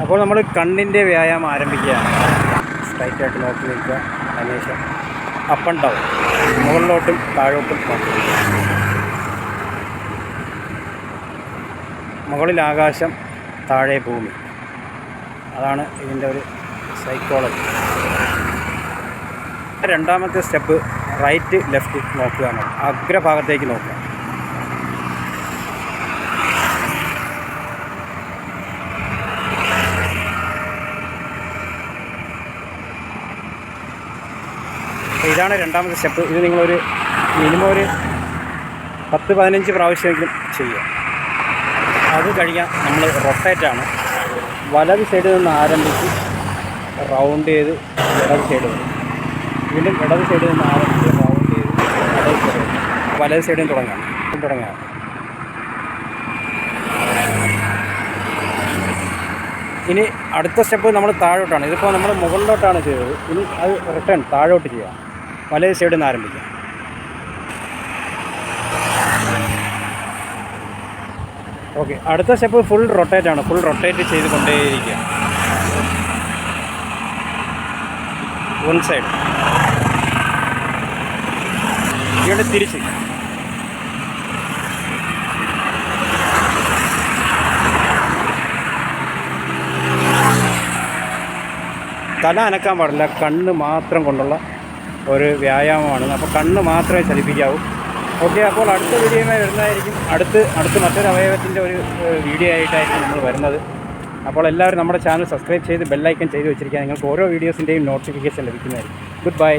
അപ്പോൾ നമ്മൾ കണ്ണിന്റെ വ്യായാമം ആരംഭിക്കുകയാണ്. സ്ട്രൈറ്റ് ആയിട്ട് നോക്കി നിൽക്കുക. അതിനുശേഷം അപ്പ് ആൻഡ് ഡൗൺ മുകളിലോട്ടും താഴോട്ടും മുകളിൽ ആകാശം താഴെ ഭൂമി. അതാണ് ഇതിന്റെ ഒരു സൈക്കോളജി രണ്ടാമത്തെ സ്റ്റെപ്പ് റൈറ്റ് ലെഫ്റ്റ് നോക്കുക എന്നുള്ളത്. അഗ്രഭാഗത്തേക്ക് നോക്കുക. അപ്പോൾ ഇതാണ് രണ്ടാമത്തെ സ്റ്റെപ്പ്. ഇത് നിങ്ങളൊരു മിനിമം ഒരു പത്ത് പതിനഞ്ച് പ്രാവശ്യമെങ്കിലും ചെയ്യുക. അത് കഴിഞ്ഞാൽ നമ്മൾ റൊട്ടേറ്റാണ്. വലത് സൈഡിൽ നിന്ന് ആരംഭിച്ച് റൗണ്ട് ചെയ്ത് ഇടത് സൈഡ് വരും. വീണ്ടും ഇടത് സൈഡിൽ നിന്ന് ആരംഭിച്ച് റൗണ്ട് ചെയ്ത് ഇടത് സൈഡ് വരും. വലത് സൈഡിൽ നിന്ന് തുടങ്ങാം. തുടങ്ങാം. ഇനി അടുത്ത സ്റ്റെപ്പ് നമ്മൾ താഴോട്ടാണ്. ഇതിപ്പോൾ നമ്മൾ മുകളിലോട്ടാണ് ചെയ്തത്. ഇനി അത് റിട്ടേൺ താഴോട്ട് ചെയ്യാം. വലത് സൈഡിൽ നിന്ന് ആരംഭിക്കാം. ഓക്കെ അടുത്ത സ്റ്റെപ്പ് ഫുൾ റൊട്ടേറ്റ് ആണ്. ഫുൾ റൊട്ടേറ്റ് ചെയ്ത് കൊണ്ടേയിരിക്കുക വൺ സൈഡ് ഇവിടെ തിരിച്ച്. തല അനക്കാൻ പാടില്ല. കണ്ണ് മാത്രം കൊണ്ടുള്ള ഒരു വ്യായാമമാണ്. അപ്പോൾ കണ്ണ് മാത്രമേ ചലിപ്പിക്കാവൂ. ഓക്കെ അപ്പോൾ അടുത്ത വീഡിയോയുമായി വരുന്നതായിരിക്കും. അടുത്ത് അടുത്ത് മറ്റൊരു അവയവത്തിന്റെ ഒരു വീഡിയോ ആയിട്ടായിരിക്കും നമ്മൾ വരുന്നത്. അപ്പോൾ എല്ലാവരും നമ്മുടെ ചാനൽ സബ്സ്ക്രൈബ് ചെയ്ത് ബെല്ലൈക്കൻ ചെയ്ത് വെച്ചിരിക്കുക. നിങ്ങൾക്ക് ഓരോ വീഡിയോസിന്റെയും നോട്ടിഫിക്കേഷൻ ലഭിക്കുന്നതായിരിക്കും. Good bye.